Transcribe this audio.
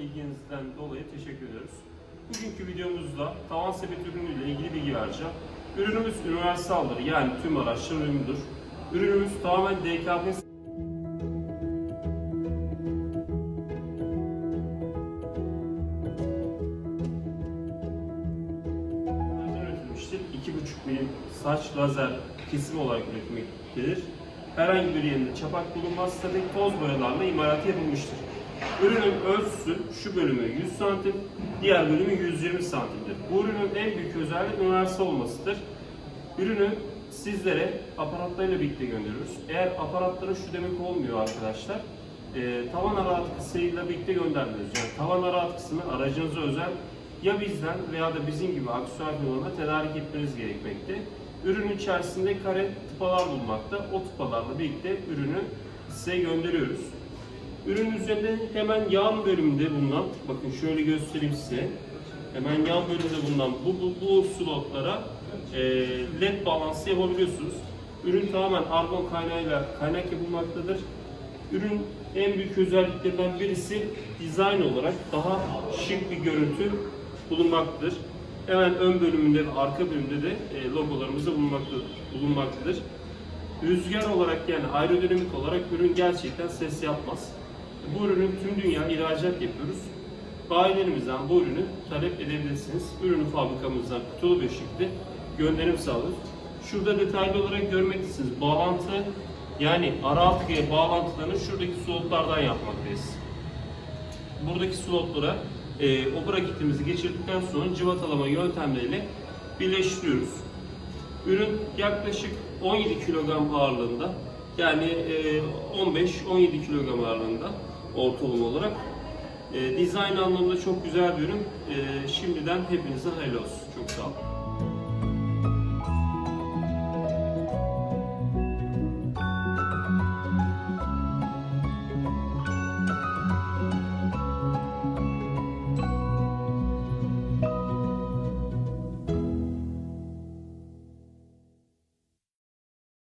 ilginizden dolayı teşekkür ediyoruz. Bugünkü videomuzda tavan sepet ürünüyle ilgili bilgi vereceğim. Ürünümüz universaldır yani tüm araçlar uyumludur. Ürünümüz tamamen Nereden üretilmiştir? 2,5 milim saç lazer kesim olarak üretilmektedir. Herhangi bir yerinde çapak bulunmaz, statik toz boyalarla imalatı yapılmıştır. Ürünün ölçüsü şu bölümü 100 santim, diğer bölümü 120 santimdir. Bu ürünün en büyük özelliği üniversite olmasıdır. Ürünü sizlere aparatlarıyla birlikte gönderiyoruz. Eğer aparatları şu demek olmuyor arkadaşlar. E, tavan ara atkısıyla birlikte göndermiyoruz. Yani tavan ara atkısını aracınıza özel ya bizden veya da bizim gibi aksesuar firmalarına tedarik etmeniz gerekmekte. Ürünün içerisinde kare tıpalar bulunmakta. O tıpalarla birlikte ürünü size gönderiyoruz. Ürünün üzerinde hemen yan bölümünde bulunan, bakın şöyle göstereyim size. Hemen yan bölümde bulunan bu, bu, bu slotlara e, led bağlantısı yapabiliyorsunuz. Ürün tamamen argon kaynağıyla kaynak yapılmaktadır. Ürün en büyük özelliklerinden birisi dizayn olarak daha şık bir görüntü bulunmaktadır. Hemen ön bölümünde ve arka bölümünde de e, logolarımız da bulunmaktadır. Rüzgar olarak yani aerodinamik olarak ürün gerçekten ses yapmaz. Bu ürünü tüm dünya ihracat yapıyoruz. Bayilerimizden bu ürünü talep edebilirsiniz. Ürünü fabrikamızdan kutulu bir şekilde gönderim sağlıyoruz. Şurada detaylı olarak görmektesiniz. Bağlantı yani ara atkıya bağlantılarını şuradaki slotlardan yapmaktayız. Buradaki slotlara e, o braketimizi geçirdikten sonra cıvatalama yöntemleriyle birleştiriyoruz. Ürün yaklaşık 17 kilogram ağırlığında yani e, 15-17 kilogram ağırlığında ortalama olarak. E, dizayn anlamında çok güzel bir ürün. E, şimdiden hepinize hayırlı olsun. Çok sağ olun.